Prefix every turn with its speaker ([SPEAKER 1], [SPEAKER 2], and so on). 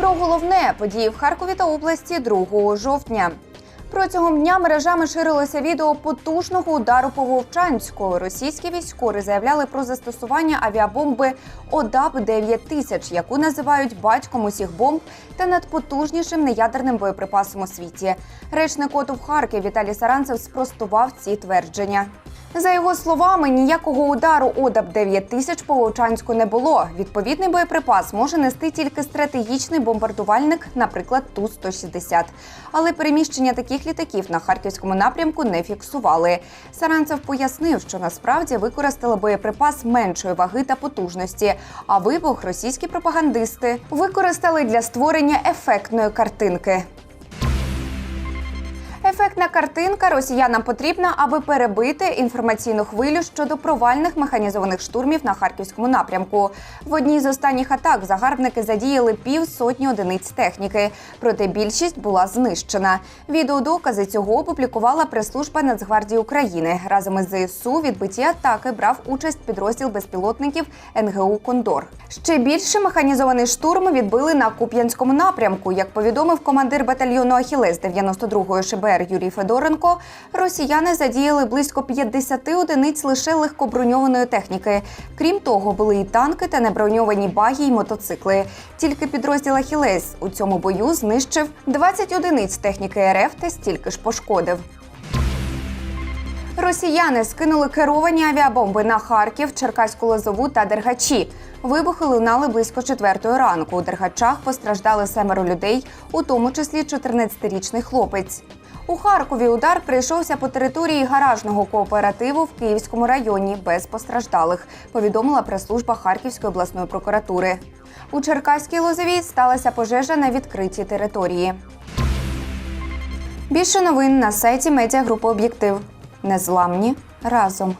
[SPEAKER 1] Про головне події в Харкові та області 2 жовтня. Протягом дня мережами ширилося відео потужного удару по Вовчанську. Російські військові заявляли про застосування авіабомби ОДАП 9000 яку називають батьком усіх бомб та надпотужнішим неядерним боєприпасом у світі. Речник ОТУ в Харків Віталій Саранцев спростував ці твердження. За його словами, ніякого удару ОДАП 9000 по Вовчанську не було. Відповідний боєприпас може нести тільки стратегічний бомбардувальник, наприклад, Ту-160. Але переміщення таких літаків на харківському напрямку не фіксували. Саранцев пояснив, що насправді використали боєприпас меншої ваги та потужності. А вибух російські пропагандисти використали для створення ефектної картинки. Ефектна картинка росіянам потрібна, аби перебити інформаційну хвилю щодо провальних механізованих штурмів на харківському напрямку. В одній з останніх атак загарбники задіяли півсотні одиниць техніки, проте більшість була знищена. Відеодокази цього опублікувала прес-служба Нацгвардії України. Разом із ЗСУ у відбитті атаки брав участь підрозділ безпілотників НГУ Кондор. Ще більше механізований штурм відбили на Куп'янському напрямку. Як повідомив командир батальйону Ахілес 92-ї ШБР Юрій Федоренко, росіяни задіяли близько 50 одиниць лише легкоброньованої техніки. Крім того, були і танки та неброньовані багі й мотоцикли. Тільки підрозділ Ахілес у цьому бою знищив 20 одиниць техніки РФ та стільки ж пошкодив. Росіяни скинули керовані авіабомби на Харків, Черкаську Лозову та Дергачі. Вибухи лунали близько четвертої ранку. У Дергачах постраждали семеро людей, у тому числі 14-річний хлопець. У Харкові удар прийшовся по території гаражного кооперативу в Київському районі без постраждалих. Повідомила прес-служба Харківської обласної прокуратури. У Черкаській Лозовій сталася пожежа на відкритій території. Більше новин на сайті медіагрупи Об'єктив. Незламні разом.